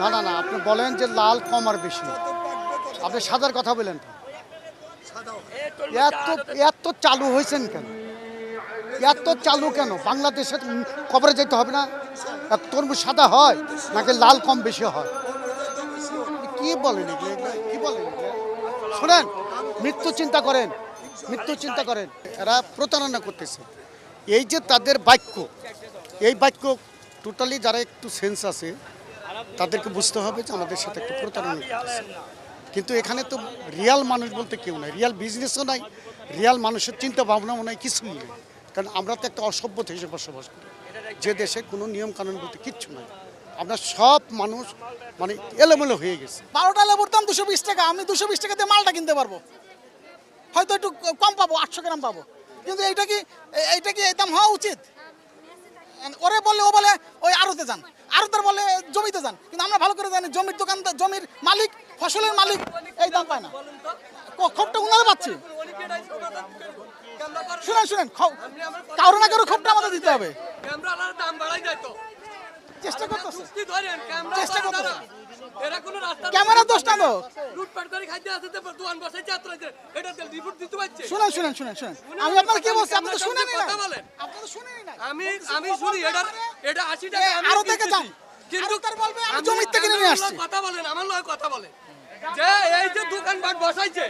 না না না, আপনি বলেন যে লাল কম আর বেশি। আপনি সাদার কথা বলেন। এত এত চালু হয়েছেন কেন? এত চালু কেন? বাংলাদেশে কবরে যেতে হবে না? তরমুজ সাদা হয়, নাকি লাল কম বেশি হয়? কি বলেন কি বলেন? শোনেন, মৃত্যু চিন্তা করেন, মৃত্যু চিন্তা করেন। এরা প্রতারণা করতেছে। এই যে তাদের বাক্য, এই বাক্য টোটালি যারা একটু সেন্স আছে তাদেরকে বুঝতে হবে যে আমাদের সাথে একটু প্রতারণা করতেছে। কিন্তু এখানে তো রিয়াল মানুষ বলতে কেউ নাই, রিয়াল বিজনেসও নাই, রিয়াল মানুষের চিন্তা ভাবনাও নাই কিছুই নেই। কারণ আমরা তো একটা অসভ্য দেশে বসবাস করি, যে দেশে কোনো নিয়ম কানুন বলতে কিচ্ছু নাই। আমরা সব মানুষ মানে এলোমেলো হয়ে গেছে। বারোটা লেবুর দাম দুশো বিশ টাকা, আমি দুশো বিশ টাকা দিয়ে মালটা কিনতে পারব। হয়তো একটু কম পাবো, আটশো গ্রাম পাবো। কিন্তু এইটা কি এইটা কি এই দাম হওয়া উচিত? ওরে বললে ও বলে, ওই আড়তে যান। আড়তের বলে জমিতে যান। কিন্তু আমরা ভালো করে জানি জমির দোকানদার জমির মালিক ফসলের মালিক এই দাম পায় না। ক্ষোভটা উনারা পাচ্ছি? শুনেন শুনেন কারও না কারও ক্ষোভটা আমাদের দিতে হবে। চেষ্টা করতেছে। চেষ্টা করতেছে। তো? দোকান শুনেন শুনেন শুনেন শুনেন। আমি আপনার কি বলছি? আপনি তো শুনেনই না আপনি তো শুনেনই না আমি আমি শুনি এটা এটা আশি টাকা আমি আরও থেকে। দাম। কিন্তু তার বলবে আমি জমির থেকে নিয়ে আসছি। কথা বলেন আমার লয় কথা বলেন যে এই যে দোকানপাট বসাইছে